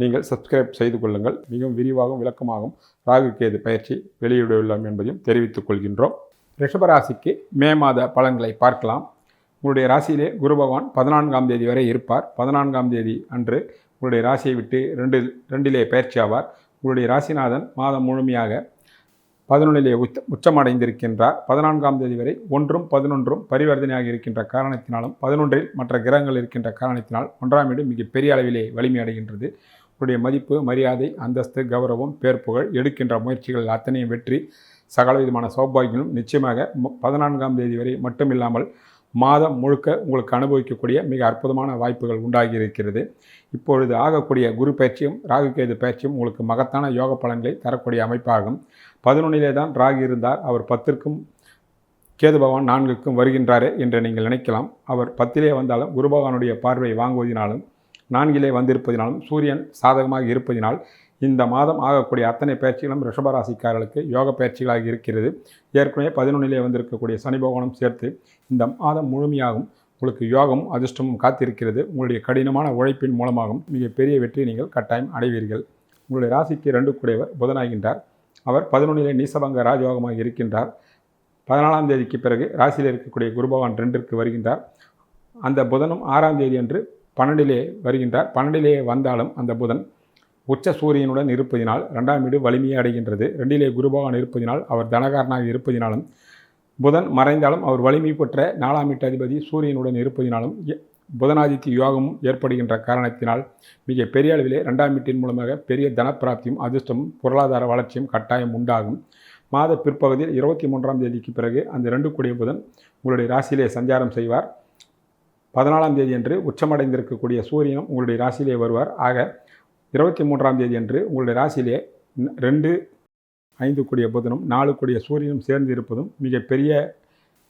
நீங்கள் சப்ஸ்கிரைப் செய்து கொள்ளுங்கள். மிகவும் விரிவாகவும் விளக்கமாகவும் ராகுகேது பயிற்சி வெளியிடவுள்ளோம் என்பதையும் தெரிவித்துக் கொள்கின்றோம். ரிஷபராசிக்கு மே மாத பலன்களை பார்க்கலாம். உங்களுடைய ராசியிலே குரு பகவான் பதினான்காம் தேதி வரை இருப்பார். பதினான்காம் தேதி அன்று உங்களுடைய ராசியை விட்டு ரெண்டு ரெண்டிலே பயிற்சி ஆவார். உங்களுடைய ராசிநாதன் மாதம் முழுமையாக பதினொன்றிலே உச்ச உச்சமடைந்திருக்கின்றார். பதினான்காம் தேதி வரை ஒன்றும் பதினொன்றும் பரிவர்த்தனையாக இருக்கின்ற காரணத்தினாலும் பதினொன்றில் மற்ற கிரகங்கள் இருக்கின்ற காரணத்தினால் ஒன்றாம் வீடு மிக பெரிய அளவிலே வலிமை உடைய மதிப்பு மரியாதை அந்தஸ்து கௌரவம் பேர் புகழ் எடுக்கின்ற முயற்சிகள் அத்தனையும் வெற்றி சகல விதமான சௌபாகியங்களும் நிச்சயமாக பதினான்காம் தேதி வரை மட்டுமில்லாமல் மாதம் முழுக்க உங்களுக்கு அனுபவிக்கக்கூடிய மிக அற்புதமான வாய்ப்புகள் உண்டாகி இருக்கிறது இப்பொழுது ஆகக்கூடிய குரு பயிற்சியும் ராகுகேது பயிற்சியும் உங்களுக்கு மகத்தான யோக பலன்களை தரக்கூடிய அமைப்பாகும். பதினொன்னிலே தான் ராகு இருந்தார். அவர் பத்திற்கும் கேது பகவான் நான்குக்கும் வருகின்றாரே என்று நீங்கள் நினைக்கலாம். அவர் பத்திலே வந்தாலும் குரு பகவானுடைய பார்வை வாங்குவதினாலும் நான்கிலே வந்திருப்பதினாலும் சூரியன் சாதகமாக இருப்பதினால் இந்த மாதம் ஆகக்கூடிய அத்தனை பயிற்சிகளும் ரிஷபராசிக்காரர்களுக்கு யோக பயிற்சிகளாக இருக்கிறது. ஏற்கனவே பதினொன்னிலே வந்திருக்கக்கூடிய சனி பகவானும் சேர்த்து இந்த மாதம் முழுமையாகும் உங்களுக்கு யோகமும் அதிர்ஷ்டமும் காத்திருக்கிறது. உங்களுடைய கடினமான உழைப்பின் மூலமாகவும் மிகப்பெரிய வெற்றியை நீங்கள் கட்டாயம் அடைவீர்கள். உங்களுடைய ராசிக்கு ரெண்டு கூடியவர் புதனாகின்றார். அவர் பதினொன்றிலே நீசபங்க ராஜயோகமாக இருக்கின்றார். பதினாலாம் தேதிக்கு பிறகு ராசியில் இருக்கக்கூடிய குரு பகவான் ரெண்டிற்கு வருகின்றார். அந்த புதனும் ஆறாம் தேதி அன்று பன்னெண்டிலே வருகின்றார். பன்னெண்டிலே வந்தாலும் அந்த புதன் உச்ச சூரியனுடன் இருப்பதினால் ரெண்டாம் வீடு வலிமையை அடைகின்றது. ரெண்டிலே குருபகவான் இருப்பதினால் அவர் தனகாரனாக இருப்பதினாலும் புதன் மறைந்தாலும் அவர் வலிமை பெற்ற நாலாம் வீட்டு அதிபதி சூரியனுடன் இருப்பதினாலும் புதனாதித்ய யோகமும் ஏற்படுகின்ற காரணத்தினால் மிக பெரிய அளவிலே ரெண்டாம் வீட்டின் மூலமாக பெரிய தனப்பிராப்தியும் அதிர்ஷ்டமும் பொருளாதார வளர்ச்சியும் கட்டாயம் உண்டாகும். மாத பிற்பகுதியில் இருபத்தி மூன்றாம் தேதிக்கு பிறகு அந்த ரெண்டு கூடிய புதன் உங்களுடைய ராசியிலே சஞ்சாரம் செய்வார். பதினாலாம் தேதி அன்று உச்சமடைந்திருக்கக்கூடிய சூரியனும் உங்களுடைய ராசியிலே வருவார். ஆக இருபத்தி மூன்றாம் தேதி அன்று உங்களுடைய ராசியிலே ரெண்டு ஐந்து கூடிய புதனும் நாலு கூடிய சூரியனும் சேர்ந்து இருப்பதும் மிகப்பெரிய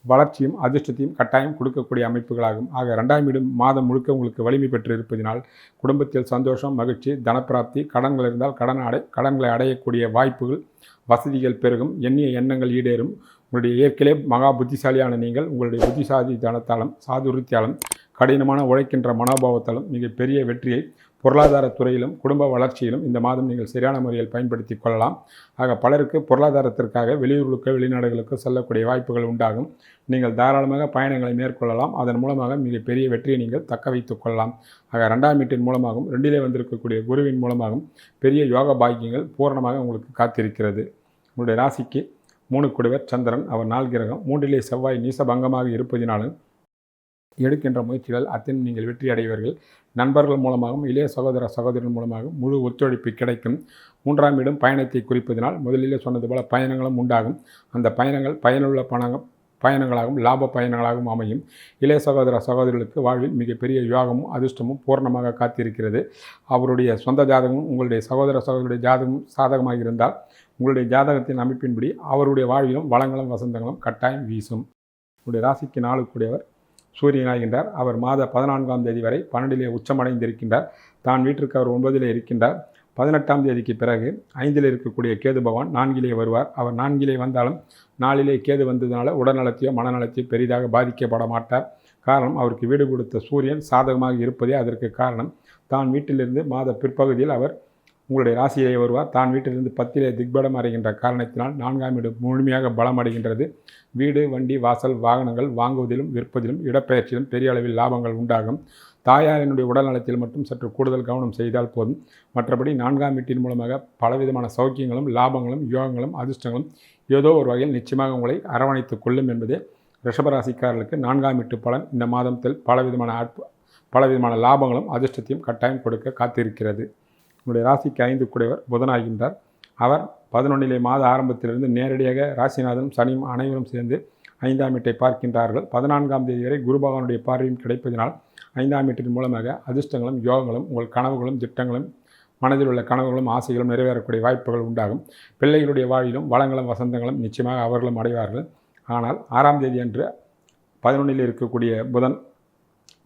வளர்ச்சியும் அதிர்ஷ்டத்தையும் கட்டாயம் கொடுக்கக்கூடிய அமைப்புகளாகும். ஆக ரெண்டாம் இடம் மாதம் முழுக்க உங்களுக்கு வலிமை பெற்று இருப்பதினால் குடும்பத்தில் சந்தோஷம் மகிழ்ச்சி தனப்பிராப்தி கடன்கள் இருந்தால் கடன் அடை கடன்களை அடையக்கூடிய வாய்ப்புகள் வசதிகள் பெருகும் எண்ணிய எண்ணங்கள் ஈடேறும். உங்களுடைய இயற்கையிலே மகா புத்திசாலியான நீங்கள் உங்களுடைய புத்திசாதி தனத்தாலும் சாதுரியத்தாலும் கடினமான உழைக்கின்ற மனோபாவத்தாலும் மிகப்பெரிய வெற்றியை பொருளாதார துறையிலும் குடும்ப வளர்ச்சியிலும் இந்த மாதம் நீங்கள் சரியான முறையில் பயன்படுத்தி கொள்ளலாம். ஆக பலருக்கு பொருளாதாரத்திற்காக வெளியூர்களுக்கு வெளிநாடுகளுக்கு செல்லக்கூடிய வாய்ப்புகள் உண்டாகும். நீங்கள் தாராளமாக பயணங்களை மேற்கொள்ளலாம். அதன் மூலமாக மிகப்பெரிய வெற்றியை நீங்கள் தக்க வைத்துக் கொள்ளலாம். ஆக ரெண்டாம் வீட்டின் மூலமாகவும் ரெண்டிலே வந்திருக்கக்கூடிய குருவின் மூலமாகவும் பெரிய யோக பாக்கியங்கள் பூரணமாக உங்களுக்கு காத்திருக்கிறது. உங்களுடைய ராசிக்கு மூணு குடிவர் சந்திரன் அவர் நாள் கிரகம். மூன்றிலே செவ்வாய் நீசபங்கமாக இருப்பதினாலும் எடுக்கின்ற முயற்சிகள் அத்தனை நீங்கள் வெற்றி அடைவீர்கள் நண்பர்கள் மூலமாகவும் இளைய சகோதர சகோதரன் மூலமாகவும் முழு ஒத்துழைப்பு கிடைக்கும். மூன்றாம் இடம் பயணத்தை குறிப்பதனால் முதலிலே சொன்னது போல பயணங்களும் உண்டாகும். அந்த பயணங்கள் பயனுள்ள பணம் பயணங்களாகவும் லாப பயணங்களாகவும் அமையும். இளைய சகோதர சகோதரிகளுக்கு வாழ்வில் மிகப்பெரிய யோகமும் அதிர்ஷ்டமும் பூர்ணமாக காத்திருக்கிறது. அவருடைய சொந்த ஜாதகமும் உங்களுடைய சகோதர சகோதரியுடைய ஜாதகமும் சாதகமாக இருந்தால் உங்களுடைய ஜாதகத்தின் அமைப்பின்படி அவருடைய வாழ்விலும் வளங்களும் வசந்தங்களும் கட்டாயம் வீசும். உங்களுடைய ராசிக்கு நாளுக்குடையவர் சூரியனாகின்றார் அவர் மாத பதினான்காம் தேதி வரை பன்னெண்டிலே உச்சமடைந்திருக்கின்றார். தான் வீட்டிற்கு அவர் ஒன்பதிலே இருக்கின்றார். பதினெட்டாம் தேதிக்கு பிறகு ஐந்தில் இருக்கக்கூடிய கேது பகவான் நான்கிலே வருவார். அவர் நான்கிலே வந்தாலும் நாளிலே கேது வந்ததுனால உடல்நலத்தையோ மனநலத்தையோ பெரிதாக பாதிக்கப்பட மாட்டார். காரணம் அவருக்கு வீடு கொடுத்த சூரியன் சாதகமாக இருப்பதே அதற்கு காரணம். தான் வீட்டிலிருந்து மாத பிற்பகுதியில் அவர் உங்களுடைய ராசியிலே வருவார். தான் வீட்டிலிருந்து பத்திலே திக்படம் அடைகின்ற காரணத்தினால் நான்காம் வீடு முழுமையாக பலம் அடைகின்றது. வீடு வண்டி வாசல் வாகனங்கள் வாங்குவதிலும் விற்பதிலும் இடப்பெயர்ச்சியிலும் பெரிய அளவில் லாபங்கள் உண்டாகும். தாயாரினுடைய உடல் நலத்தில் மட்டும் சற்று கூடுதல் கவனம் செய்தால் போதும். மற்றபடி நான்காம் வீட்டின் மூலமாக பலவிதமான சௌக்கியங்களும் லாபங்களும் யோகங்களும் அதிர்ஷ்டங்களும் ஏதோ ஒரு வகையில் நிச்சயமாக உங்களை அரவணைத்துக் கொள்ளும் என்பதே ரிஷபராசிக்காரர்களுக்கு நான்காம் வீட்டு பலன். இந்த மாதத்தில் பலவிதமான பலவிதமான லாபங்களும் அதிர்ஷ்டத்தையும் கட்டாயம் கொடுக்க காத்திருக்கிறது. உங்களுடைய ராசிக்கு ஐந்து கூடியவர் புதனாகின்றார். அவர் பதினொன்றிலே மாத ஆரம்பத்திலிருந்து நேரடியாக ராசிநாதனும் சனியும் அனைவரும் சேர்ந்து ஐந்தாம் வீட்டை பார்க்கின்றார்கள். பதினான்காம் தேதி வரை குரு பகவானுடைய பார்வையும் கிடைப்பதினால் ஐந்தாம் வீட்டின் மூலமாக அதிர்ஷ்டங்களும் யோகங்களும் உங்கள் கனவுகளும் திட்டங்களும் மனதில் உள்ள கனவுகளும் ஆசைகளும் நிறைவேறக்கூடிய வாய்ப்புகள் உண்டாகும். பிள்ளைகளுடைய வாழ்விலும் வளங்களும் வசந்தங்களும் நிச்சயமாக அவர்களும் அடைவார்கள். ஆனால் ஆறாம் தேதி அன்று பதினொன்றில் இருக்கக்கூடிய புதன்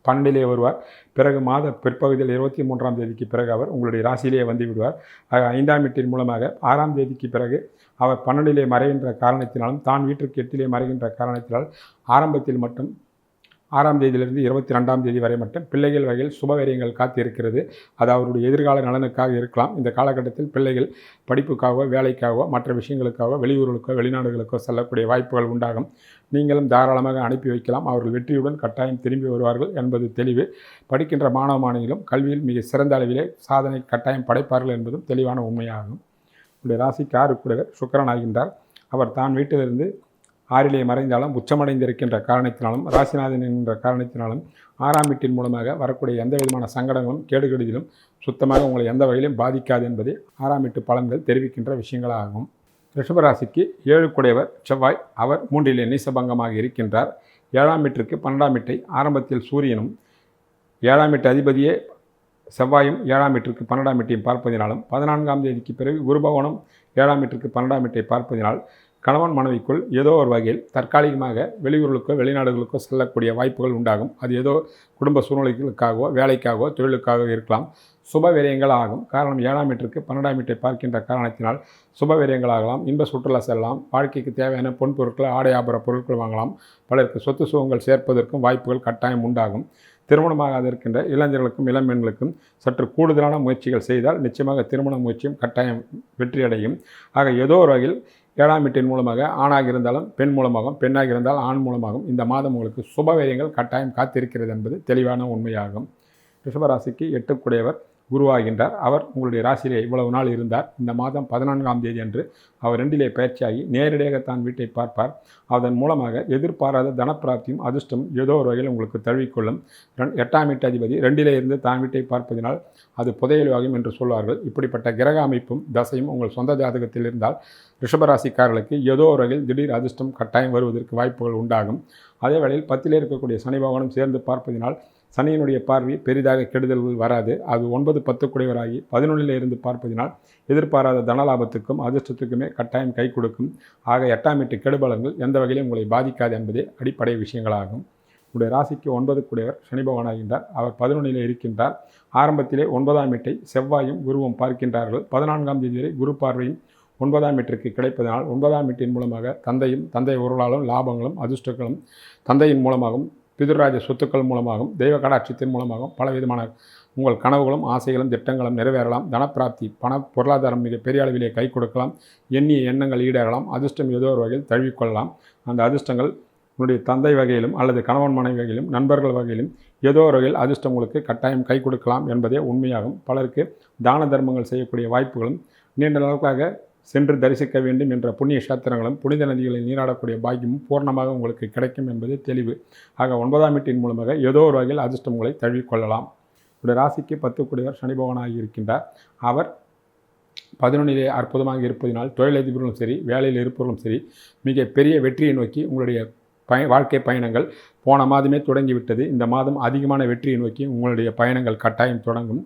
பன்னெண்டிலே வருவார். பிறகு மாத பிற்பகுதியில் இருபத்தி மூன்றாம் தேதிக்கு பிறகு அவர் உங்களுடைய ராசியிலேயே வந்து விடுவார். ஐந்தாம் வீட்டின் மூலமாக ஆறாம் தேதிக்கு பிறகு அவர் பன்னெண்டிலே மறைகின்ற காரணத்தினாலும் தான் வீட்டிற்கு எட்டிலே மறைகின்ற காரணத்தினால் ஆரம்பத்தில் மட்டும் ஆறாம் தேதியிலிருந்து இருபத்தி ரெண்டாம் தேதி வரை மட்டும் பிள்ளைகள் வகையில் சுபவரியங்கள் காத்திருக்கிறது. அது அவருடைய எதிர்கால நலனுக்காக இருக்கலாம். இந்த காலகட்டத்தில் பிள்ளைகள் படிப்புக்காகவோ வேலைக்காகவோ மற்ற விஷயங்களுக்காகவோ வெளியூர்களுக்கோ வெளிநாடுகளுக்கோ செல்லக்கூடிய வாய்ப்புகள் உண்டாகும். நீங்களும் தாராளமாக அனுப்பி வைக்கலாம். அவர்கள் வெற்றியுடன் கட்டாயம் திரும்பி வருவார்கள் என்பது தெளிவு. படிக்கின்ற மாணவ மாணவிகளும் கல்வியில் மிக சிறந்த அளவிலே சாதனை கட்டாயம் படைப்பார்கள் என்பதும் தெளிவான உண்மையாகும். உடைய ராசிக்கு ஆறுக்குடையவர் சுக்கரன் ஆகின்றார். அவர் தான் வீட்டிலிருந்து ஆறிலே மறைந்தாலும் உச்சமடைந்திருக்கின்ற காரணத்தினாலும் ராசிநாதன் என்ற காரணத்தினாலும் ஆறாம் வீட்டின் மூலமாக வரக்கூடிய எந்த விதமான சங்கடங்களும் கேடுகெடுதிலும் சுத்தமாக உங்களை எந்த வகையிலும் பாதிக்காது என்பதை ஆறாம் வீட்டு பலன்கள் தெரிவிக்கின்ற விஷயங்களாகும். ரிஷபராசிக்கு ஏழு குடையவர் செவ்வாய் அவர் மூன்றிலே நீசபங்கமாக இருக்கின்றார். ஏழாம் வீட்டிற்கு பன்னெண்டாம் வீட்டை ஆரம்பத்தில் சூரியனும் ஏழாம் வீட்டு அதிபதியே செவ்வாயும் ஏழாம் வீட்டிற்கு பன்னெண்டாம் வீட்டையும் பார்ப்பதினாலும் பதினான்காம் தேதிக்கு பிறகு குருபவனும் ஏழாம் வீட்டிற்கு பன்னெண்டாம் வீட்டை பார்ப்பதினால் கணவன் மனைவிக்குள் ஏதோ ஒரு வகையில் தற்காலிகமாக வெளியூர்களுக்கோ வெளிநாடுகளுக்கோ செல்லக்கூடிய வாய்ப்புகள் உண்டாகும். அது ஏதோ குடும்ப சூழ்நிலைகளுக்காகவோ வேலைக்காகவோ தொழிலுக்காகவோ இருக்கலாம். சுப விரயங்கள் ஆகும். காரணம் ஏழாம் மீட்டருக்கு பன்னெண்டாம் மீட்டை பார்க்கின்ற காரணத்தினால் சுப விரயங்களாகலாம் இன்ப சுற்றுலா செல்லலாம். வாழ்க்கைக்கு தேவையான பொன் பொருட்கள் ஆடை ஆபர பொருட்கள் வாங்கலாம். பலருக்கு சொத்து சுகங்கள் சேர்ப்பதற்கும் வாய்ப்புகள் கட்டாயம் உண்டாகும். திருமணமாகாத இருக்கின்ற இளைஞர்களுக்கும் இளம்பெண்களுக்கும் சற்று கூடுதலான முயற்சிகள் செய்தால் நிச்சயமாக திருமண முயற்சியும் கட்டாயம் வெற்றியடையும். ஆக ஏதோ ஒரு வகையில் ஏழாம் வீட்டின் மூலமாக ஆணாக இருந்தாலும் பெண் மூலமாகவும் பெண்ணாக இருந்தால் ஆண் மூலமாகவும் இந்த மாதம் உங்களுக்கு சுபவேரியங்கள் கட்டாயம் காத்திருக்கிறது என்பது தெளிவான உண்மையாகும். ரிஷபராசிக்கு எட்டுக்குடையவர். குருவாகின்றார் அவர் உங்களுடைய ராசியிலே இவ்வளவு நாள் இருந்தார். இந்த மாதம் பதினான்காம் தேதி அன்று அவர் ரெண்டிலே பயிற்சியாகி நேரடியாக தான் வீட்டை பார்ப்பார். அதன் மூலமாக எதிர்பாராத தனப்பிராப்தியும் அதிர்ஷ்டம் ஏதோ ஒரு வகையில் உங்களுக்கு தழுவிக்கொள்ளும். எட்டாம் வீட்டு அதிபதி ரெண்டிலே இருந்து தான் வீட்டை பார்ப்பதினால் அது புதையலுவாகும் என்று சொல்வார்கள். இப்படிப்பட்ட கிரக அமைப்பும் தசையும் உங்கள் சொந்த ஜாதகத்தில் இருந்தால் ரிஷபராசிக்காரர்களுக்கு ஏதோ ஒரு வகையில் திடீர் அதிர்ஷ்டம் கட்டாயம் வருவதற்கு வாய்ப்புகள் உண்டாகும். அதே வேளையில் பத்திலே இருக்கக்கூடிய சனி பகவானும் சேர்ந்து பார்ப்பதினால் சனியினுடைய பார்வை பெரிதாக கெடுதல்கள் வராது. அது ஒன்பது பத்து குடைவராகி பதினொன்றில் இருந்து பார்ப்பதினால் எதிர்பாராத தனலாபத்துக்கும் அதிர்ஷ்டத்துக்குமே கட்டாயம் கை கொடுக்கும். ஆக எட்டாம் எட்டு கெடுபலங்கள் எந்த வகையிலும் உங்களை பாதிக்காது என்பதே அடிப்படை விஷயங்களாகும். உடைய ராசிக்கு ஒன்பது குடையவர் சனி பகவானாகின்றார் அவர் பதினொன்றிலே இருக்கின்றார். ஆரம்பத்திலே ஒன்பதாம் எட்டை செவ்வாயும் குருவும் பார்க்கின்றார்கள். பதினான்காம் தேதி வரை குரு பார்வையும் ஒன்பதாம் மீட்டிற்கு கிடைப்பதனால் ஒன்பதாம் மீட்டின் மூலமாக தந்தையும் தந்தை உருளாலும் லாபங்களும் அதிர்ஷ்டங்களும் தந்தையின் மூலமாகவும் பிதுராஜ சொத்துக்கள் மூலமாகவும் தெய்வ கடாட்சியத்தின் மூலமாகவும் பலவிதமான உங்கள் கனவுகளும் ஆசைகளும் திட்டங்களும் நிறைவேறலாம். தனப்பிராப்தி பண பொருளாதாரம் மிக பெரிய அளவிலே கை கொடுக்கலாம். எண்ணிய எண்ணங்கள் ஈடேறலாம். அதிர்ஷ்டம் ஏதோ ஒரு வகையில் தழுவிக்கொள்ளலாம். அந்த அதிர்ஷ்டங்கள் உங்களுடைய தந்தை வகையிலும் அல்லது கணவன் மனைவி வகையிலும் நண்பர்கள் வகையிலும் ஏதோ ஒரு வகையில் அதிர்ஷ்டம் உங்களுக்கு கட்டாயம் கை கொடுக்கலாம் என்பதே உண்மையாகும். பலருக்கு தான தர்மங்கள் செய்யக்கூடிய வாய்ப்புகளும் நீண்ட நாட்களாக சென்று தரிசிக்க வேண்டும் என்ற புண்ணிய சாத்திரங்களும் புனித நதிகளில் நீராடக்கூடிய பாக்கியமும் பூர்ணமாக உங்களுக்கு கிடைக்கும் என்பது தெளிவு. ஆக ஒன்பதாம் வீட்டின் மூலமாக ஏதோ ஒரு வகையில் அதிர்ஷ்டம் உங்களை தழுவிக்கொள்ளலாம் உடைய ராசிக்கு பத்துக்குடையவர் சனி பகவானாக இருக்கின்றார். அவர் பதினொன்றிலே அற்புதமாக இருப்பதினால் தொழிலதிபர்களும் சரி வேலையில் இருப்பவர்களும் சரி மிக பெரிய வெற்றியை நோக்கி உங்களுடைய பய வாழ்க்கை பயணங்கள் போன மாதமே தொடங்கிவிட்டது. இந்த மாதம் அதிகமான வெற்றியை நோக்கி உங்களுடைய பயணங்கள் கட்டாயம் தொடங்கும்.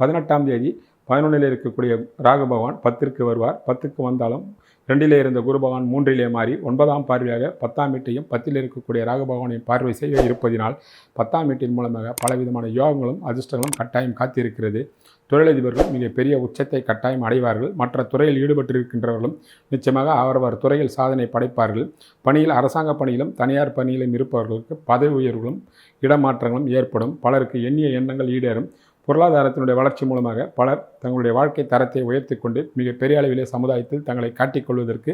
பதினெட்டாம் தேதி பதினொன்றில் இருக்கக்கூடிய ராகு பகவான் பத்திற்கு வருவார். பத்துக்கு வந்தாலும் ரெண்டிலே இருந்த குரு பகவான் மூன்றிலே மாறி ஒன்பதாம் பார்வையாக பத்தாம் வீட்டையும் பத்தில் இருக்கக்கூடிய ராகு பகவானின் பார்வை செய்ய இருப்பதினால் பத்தாம் வீட்டின் மூலமாக பலவிதமான யோகங்களும் அதிர்ஷ்டங்களும் கட்டாயம் காத்திருக்கிறது. தொழிலதிபர்கள் மிக பெரிய உச்சத்தை கட்டாயம் அடைவார்கள். மற்ற துறையில் ஈடுபட்டிருக்கின்றவர்களும் நிச்சயமாக அவரவர் துறையில் சாதனை படைப்பார்கள். பணியில் அரசாங்க பணியிலும் தனியார் பணியிலும் இருப்பவர்களுக்கு பதவி உயர்வுகளும் இடமாற்றங்களும் ஏற்படும். பலருக்கு எண்ணிய எண்ணங்கள் ஈடேறும். பொருளாதாரத்தினுடைய வளர்ச்சி மூலமாக பலர் தங்களுடைய வாழ்க்கை தரத்தை உயர்த்தி கொண்டு மிக பெரிய அளவிலே சமுதாயத்தில் தங்களை காட்டிக்கொள்வதற்கு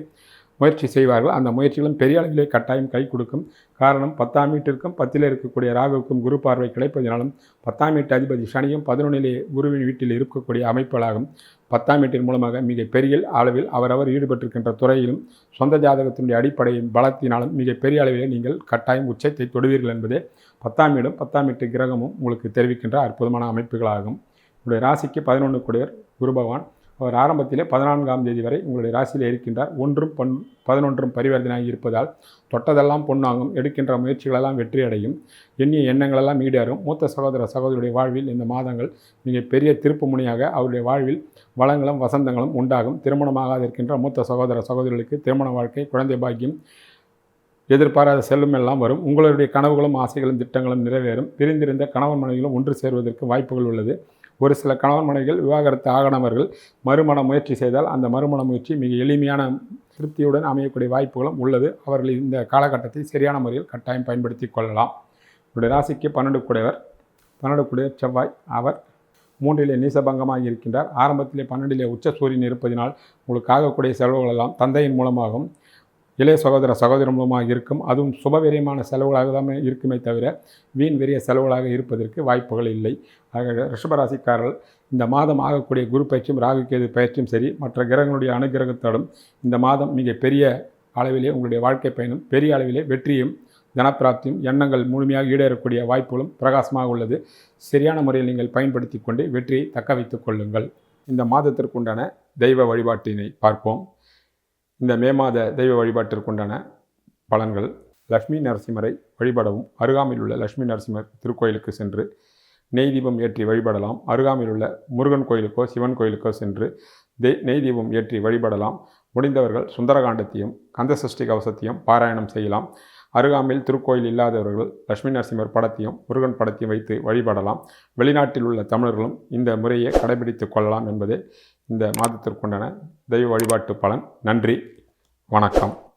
முயற்சி செய்வார்கள். அந்த முயற்சிகளும் பெரிய அளவிலே கட்டாயம் கை கொடுக்கும். காரணம் பத்தாம் வீட்டிற்கும் பத்தில் இருக்கக்கூடிய ராகுவுக்கும் குரு பார்வை கிடைப்பதினாலும் பத்தாம் வீட்டு அதிபதி சனியும் பதினொன்றிலே குருவின் வீட்டில் இருக்கக்கூடிய அமைப்புகளாகும். பத்தாம் வீட்டின் மூலமாக மிக பெரிய அளவில் அவரவர் ஈடுபட்டிருக்கின்ற துறையிலும் சொந்த ஜாதகத்தினுடைய அடிப்படையின் பலத்தினாலும் மிக பெரிய அளவிலே நீங்கள் கட்டாயம் உச்சத்தை தொடுவீர்கள் என்பதே பத்தாம் வீடும் பத்தாம் எட்டு கிரகமும் உங்களுக்கு தெரிவிக்கின்ற அற்புதமான அமைப்புகளாகும். உங்களுடைய ராசிக்கு பதினொன்று குடியர் குரு பகவான். அவர் ஆரம்பத்திலே பதினான்காம் தேதி வரை உங்களுடைய ராசியில் இருக்கின்றார். ஒன்றும் பொன் பதினொன்றும் பரிவர்த்தனையாகி இருப்பதால் தொட்டதெல்லாம் பொன்னாகும். எடுக்கின்ற முயற்சிகளெல்லாம் வெற்றியடையும். எண்ணிய எண்ணங்களெல்லாம் ஈடேறும். மூத்த சகோதர சகோதரியுடைய வாழ்வில் இந்த மாதங்கள் மிக பெரிய திருப்பு முனையாக அவருடைய வாழ்வில் வளங்களும் வசந்தங்களும் உண்டாகும். திருமணமாகாது இருக்கின்ற மூத்த சகோதர சகோதரிகளுக்கு திருமண வாழ்க்கை குழந்தை பாக்கியம் எதிர்பாராத செல்லும் எல்லாம் வரும். உங்களுடைய கனவுகளும் ஆசைகளும் திட்டங்களும் நிறைவேறும். பிரிந்திருந்த கணவன் மனைவிகளும் ஒன்று சேர்வதற்கு வாய்ப்புகள் உள்ளது. ஒரு சில கணவன் மனைவிகள் விவாகரத்து ஆகணவர்கள் மறுமண முயற்சி செய்தால் அந்த மறுமண முயற்சி மிக எளிமையான திருப்தியுடன் அமையக்கூடிய வாய்ப்புகளும் உள்ளது. அவர்கள் இந்த காலகட்டத்தை சரியான முறையில் கட்டாயம் பயன்படுத்தி கொள்ளலாம். உங்களுடைய ராசிக்கு பன்னெண்டு கூடையவர். பன்னெண்டு கூடையவர் செவ்வாய் அவர் மூன்றிலே நீசபங்கமாக இருக்கின்றார். ஆரம்பத்திலே பன்னெண்டிலே உச்ச சூரியன் இருப்பதினால் உங்களுக்கு ஆகக்கூடிய செலவுகளெல்லாம் தந்தையின் மூலமாகவும் இளைய சகோதர சகோதரன் மூலமாக இருக்கும். அதுவும் சுபவீரியமான செலவுகளாக தான் இருக்குமே தவிர வீண் வெறிய செலவுகளாக இருப்பதற்கு வாய்ப்புகள் இல்லை. ஆக ரிஷபராசிக்காரர்கள் இந்த மாதம் ஆகக்கூடிய குரு பயிற்சியும் ராகுக்கேது பயிற்சியும் சரி மற்ற கிரகங்களுடைய அனுகிரகத்தோடும் இந்த மாதம் மிக பெரிய அளவிலே உங்களுடைய வாழ்க்கை பயணம் பெரிய அளவிலே வெற்றியும் தனப்பிராப்தியும் எண்ணங்கள் முழுமையாக ஈடேறக்கூடிய வாய்ப்புகளும் பிரகாசமாக உள்ளது. சரியான முறையில் நீங்கள் பயன்படுத்தி கொண்டு வெற்றியை தக்க வைத்துக் கொள்ளுங்கள். இந்த மாதத்திற்குண்டான தெய்வ வழிபாட்டினை பார்ப்போம். இந்த மே மாத தெய்வ வழிபாட்டிற்குண்டான பலன்கள். லக்ஷ்மி நரசிம்மரை வழிபடவும் அருகாமையில் உள்ள லக்ஷ்மி நரசிம்மர் திருக்கோயிலுக்கு சென்று நெய் தீபம் ஏற்றி வழிபடலாம். அருகாமையில் உள்ள முருகன் கோயிலுக்கோ சிவன் கோயிலுக்கோ சென்று தே நெய் தீபம் ஏற்றி வழிபடலாம். முடிந்தவர்கள் சுந்தரகாண்டத்தையும் கந்தசஷ்டி கவசத்தையும் பாராயணம் செய்யலாம். அருகாமையில் திருக்கோயில் இல்லாதவர்கள் லட்சுமி நரசிம்மர் படத்தையும் முருகன் படத்தையும் வைத்து வழிபடலாம். வெளிநாட்டில் உள்ள தமிழர்களும் இந்த முறையை கடைபிடித்து கொள்ளலாம் என்பதே இந்த மாதத்திற்குண்டான தெய்வ வழிபாட்டு பலன். நன்றி. வணக்கம்.